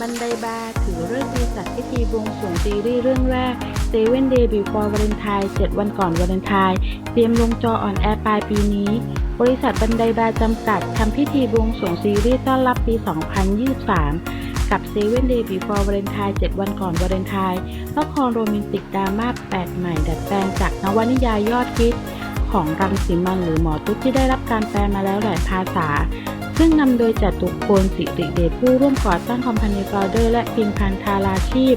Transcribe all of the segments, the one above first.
บันไดบาร์ถือเลิกษ์ดีจัดพิธีบวงสรวงซีรีส์เรื่องแรก Seven Day Before Valentine 7 วันก่อนวาเลนไทน์เตรียมลงจอออนแอร์ปลายปีนี้ บริษัทบันไดบาร์จำกัดทำพิธีบวงสรวงซีรีส์ต้อนรับปี 2023 กับ Seven Day Before Valentine 7 วันก่อนวาเลนไทน์ละครโรแมนติกดราม่าแปลกใหม่ดัดแปลงจากนวนิยายยอดฮิต ของรังสีมันหรือหมอตุ๊ดที่ได้รับการแปลมาแล้วหลายภาษา ซึ่งนำโดยจตุพลสิริเดชผู้ร่วมก่อตั้งคอมพานีฟาวเดอร์และพิมพันธาราชีพ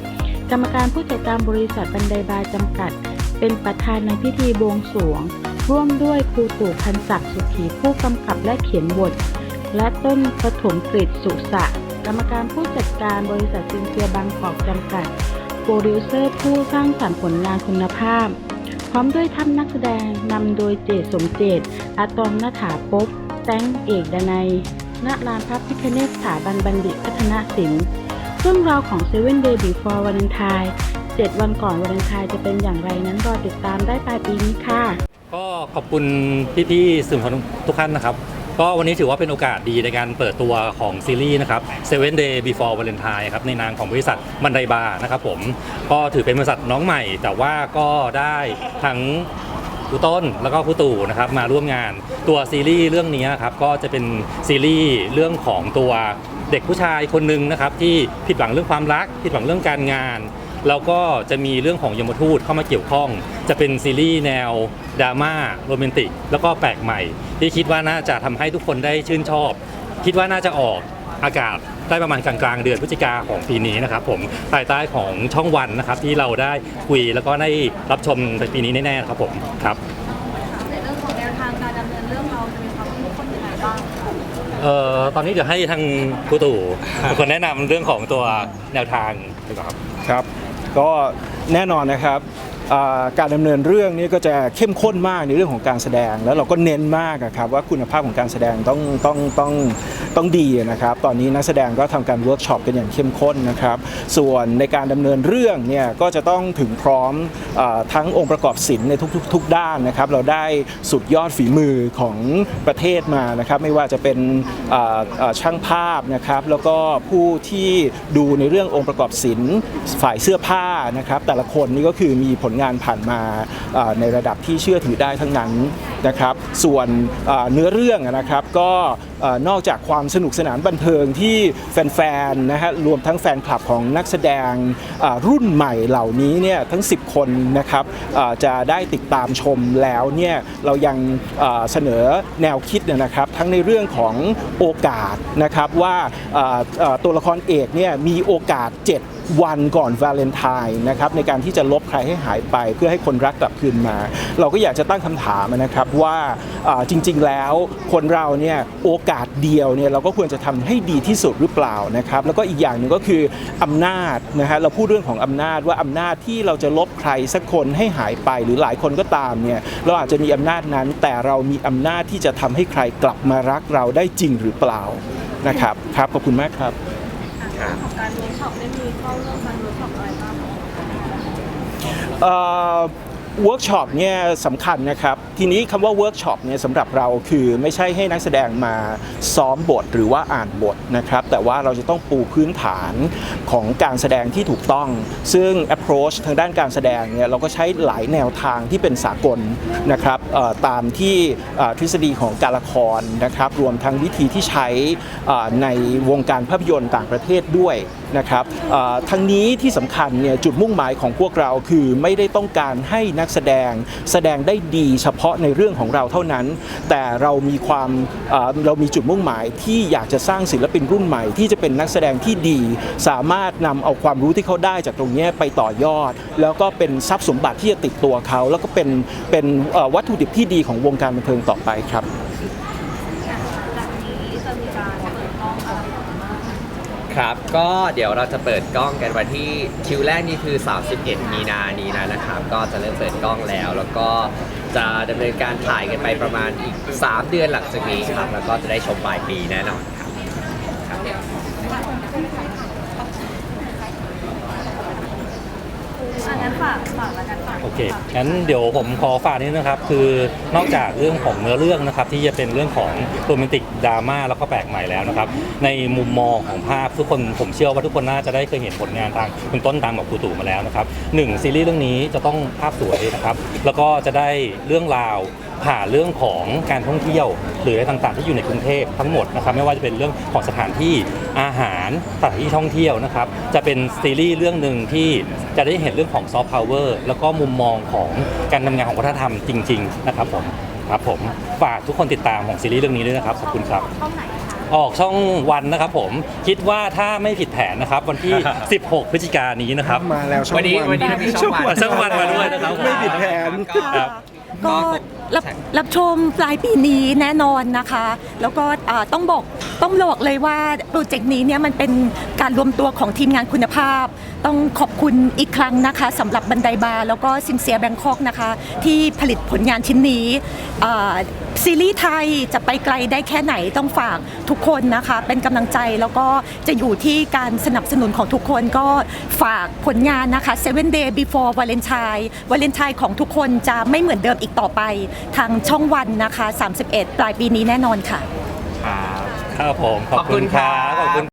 กรรมการผู้จัดการบริษัทบันไดบาร์จำกัด เป็นประธานในพิธีบวงสรวง ร่วมด้วยครูตู่พันศักดิ์สุขีผู้กำกับและเขียนบท และต้นปฐมกฤษสุสะกรรมการผู้จัดการบริษัทซินเซียบางกอกจำกัด โปรดิวเซอร์ผู้สร้างสรรค์ผลงานคุณภาพ พร้อมด้วยท่านนักแสดงนำโดยเจตสมเจตอาตอมนาถาปบแตงเอกดนัยณลานพระพิคเนศสถาบันบัณฑิตพัฒนศิลป์เรื่องราวของเซเว่นเดย์บีฟอร์วันทายเจ็ดวันก่อนวันไทายจะเป็นอย่างไรนั้นรอติดตามได้ปลายปีนี้ค่ะ ก็ขอบคุณพี่ๆสื่อมวลชนทุกท่านนะครับ ก็วันนี้ถือว่าเป็นโอกาสดีในการเปิดตัวของซีรีส์นะครับ Seven Day Before Valentine ครับในนามของบริษัทบันไดบาร์นะครับผมก็ถือเป็นบริษัทน้องใหม่ แต่ว่าก็ได้ทั้งครูต้นแล้วก็ครูตู่นะครับมาร่วมงานตัวซีรีส์เรื่องนี้ครับก็จะเป็นซีรีส์เรื่องของตัวเด็กผู้ชายคนหนึ่งนะครับที่ผิดหวังเรื่องความรัก ผิดหวังเรื่องการงาน แล้วก็จะมีเรื่องของยมทูตเข้ามาเกี่ยวข้อง จะเป็นซีรีส์แนวดราม่าโรแมนติก แล้วก็แปลกใหม่ ที่คิดว่าน่าจะทำให้ทุกคนได้ชื่นชอบ คิดว่าน่าจะออกอากาศได้ประมาณกลางๆ เดือนพฤศจิกาของปีนี้นะครับผมภายใต้ของช่องวันนะครับที่เราได้คุยแล้วก็ได้รับชมในปีนี้แน่ๆครับผมครับในเรื่องของแนวทางการดำเนินเรื่องเราจะมีความเข้มข้นยังไงบ้างคะเอ่อตอนนี้เดี๋ยวให้ทางครูตู่เป็นคนแนะนำเรื่องของตัวแนวทางดีกว่าครับครับ ก็แน่นอนนะครับ การดำเนินเรื่องนี้ก็จะเข้มข้นมากในเรื่องของการแสดง แล้วเราก็เน้นมากครับว่าคุณภาพของการแสดงต้องต้องต้องต้องดีนะครับ ตอนนี้นักแสดงก็ทำการเวิร์กช็อปกันอย่างเข้มข้นนะครับ ส่วนในการดำเนินเรื่องเนี่ยก็จะต้องถึงพร้อมอทั้งองค์ประกอบศิลป์ในทุกๆทุกด้านนะครับ เราได้สุดยอดฝีมือของประเทศมานะครับ ไม่ว่าจะเป็นช่างภาพนะครับ แล้วก็ผู้ที่ดูในเรื่ององค์ประกอบศิลป์ฝ่ายเสื้อผ้านะครับ แต่ละคนนี่ก็คือมีผลงานผ่านมาในระดับที่เชื่อถือได้ทั้งนั้นนะครับ ส่วนเนื้อเรื่องนะครับก็ นอกจากความสนุกสนานบันเทิงที่แฟนๆนะฮะรวมทั้งแฟนคลับของนักแสดงรุ่นใหม่เหล่านี้เนี่ยทั้ง 10 คนนะครับจะได้ติดตามชมแล้วเนี่ยเรายังเสนอแนวคิดเนยนะครับทั้งในเรื่องของโอกาสนะครับว่าตัวละครเอกเนี่ยมีโอกาส 7วันก่อนวาเลนไทน์นะครับในการที่จะลบใครให้หายไปเพื่อให้คนรักกลับคืนมา เราก็อยากจะตั้งคำถามนะครับว่า จริง ๆ แล้วคนเราเนี่ยโอกาสเดียวเนี่ยเราก็ควรจะทำให้ดีที่สุดหรือเปล่านะครับแล้วก็อีกอย่างหนึ่งก็คืออำนาจนะฮะเราพูดเรื่องของอำนาจว่าอำนาจที่เราจะลบใครสักคนให้หายไปหรือหลายคนก็ตามเนี่ยเราอาจจะมีอำนาจนั้น แต่เรามีอำนาจที่จะทำให้ใครกลับมารักเราได้จริงหรือเปล่านะครับครับขอบคุณมากครับของการเวิร์กช็อปได้มีเข้าเรื่องการเวิร์กช็อปอะไรบ้างคะ เวิร์กช็อปเนี่ยสำคัญนะครับ ทีนี้คำว่าเวิร์กช็อปเนี่ยสำหรับเราคือไม่ใช่ให้นักแสดงมาซ้อมบทหรือว่าอ่านบทนะครับ แต่ว่าเราจะต้องปูพื้นฐานของการแสดงที่ถูกต้อง ซึ่ง approach ทางด้านการแสดงเนี่ยเราก็ใช้หลายแนวทางที่เป็นสากลนะครับตามที่ทฤษฎีของการละครนะครับ รวมทั้งวิธีที่ใช้ในวงการภาพยนตร์ต่างประเทศด้วย นะครับทั้งนี้ที่สำคัญเนี่ยจุดมุ่งหมายของพวกเราคือไม่ได้ต้องการให้นักแสดงแสดงได้ดีเฉพาะในเรื่องของเราเท่านั้น แต่เรามีความเรามีจุดมุ่งหมายที่อยากจะสร้างศิลปินรุ่นใหม่ ที่จะเป็นนักแสดงที่ดี สามารถนำเอาความรู้ที่เขาได้จากตรงนี้ไปต่อยอด แล้วก็เป็นทรัพย์สมบัติที่จะติดตัวเขา แล้วก็เป็นเป็นวัตถุดิบที่ดีของวงการบันเทิงต่อไปครับ จากนี้จะมีการเปิดกล้องอะไรบ้าง ครับ ก็เดี๋ยวเราจะเปิดกล้องกันวันที่คิวแรกนี่คือ 31 มีนานี้นะนะครับ ก็จะเริ่มเปิดกล้องแล้ว แล้วก็จะดำเนินการถ่ายกันไปประมาณอีก 3 เดือนหลังจากนี้ครับ แล้วก็จะได้ชมปลายปีแน่นอนครับครับ อะงั้นฝากฝากแล้วกันฝากโอเค งั้นเดี๋ยวผมขอฝากนิดนะครับ คือนอกจากเรื่องของเนื้อเรื่องนะครับ ที่จะเป็นเรื่องของโรแมนติกดราม่าแล้วก็แปลกใหม่แล้วนะครับ ในมุมมองของภาพทุกคนผมเชื่อว่าทุกคนน่าจะได้เคยเห็นผลงานทางคุณต้นตามกับครูตู่มาแล้วนะครับหนึ่งซีรีส์เรื่องนี้จะต้องภาพสวยนะครับ แล้วก็จะได้เรื่องราว ผ่านเรื่องของการท่องเที่ยว หรืออะไรต่างๆ ที่อยู่ในกรุงเทพทั้งหมดนะครับไม่ว่าจะเป็นเรื่องของสถานที่อาหารสถานที่ท่องเที่ยวนะครับจะเป็นซีรีส์เรื่องหนึ่งที่จะได้เห็นเรื่องของซอฟต์พาวเวอร์แล้วก็มุมมองของการทำงานของวัฒนธรรมจริง ๆ นะครับผมครับผมฝากทุกคนติดตามของซีรีส์เรื่องนี้ด้วยนะครับขอบคุณครับช่องไหนคะออกช่องวันนะครับผมคิดว่าถ้าไม่ผิดแผนนะครับวันที่ 16 พฤศจิกายนนี้นะครับมาแล้วช่องวันนี้วันนี้เรามีช่องวันช่องวันมาด้วยนะครับไม่ผิดแผนครับ ก็รับรับชมปลายปีนี้แน่นอนนะคะ แล้วก็อ่าต้องบอกต้องบอกเลยว่าโปรเจกต์นี้เนี่ยมันเป็นการรวมตัวของทีมงานคุณภาพ ต้องขอบคุณอีกครั้งนะคะสำหรับบันไดบาร์แล้วก็ซินเซียแบงคอกนะคะ ที่ผลิตผลงานชิ้นนี้อ่า ซีรีส์ไทยจะไปไกลได้แค่ไหนต้องฝากทุกคนนะคะ เป็นกำลังใจแล้วก็จะอยู่ที่การสนับสนุนของทุกคนก็ฝากผลงานนะคะ Seven Day Before Valentine Valentine ของทุกคนจะไม่เหมือนเดิมอีกต่อไปทางช่องวันนะคะ 31 ปลายปีนี้แน่นอนค่ะ ครับผมขอบคุณครับขอบคุณ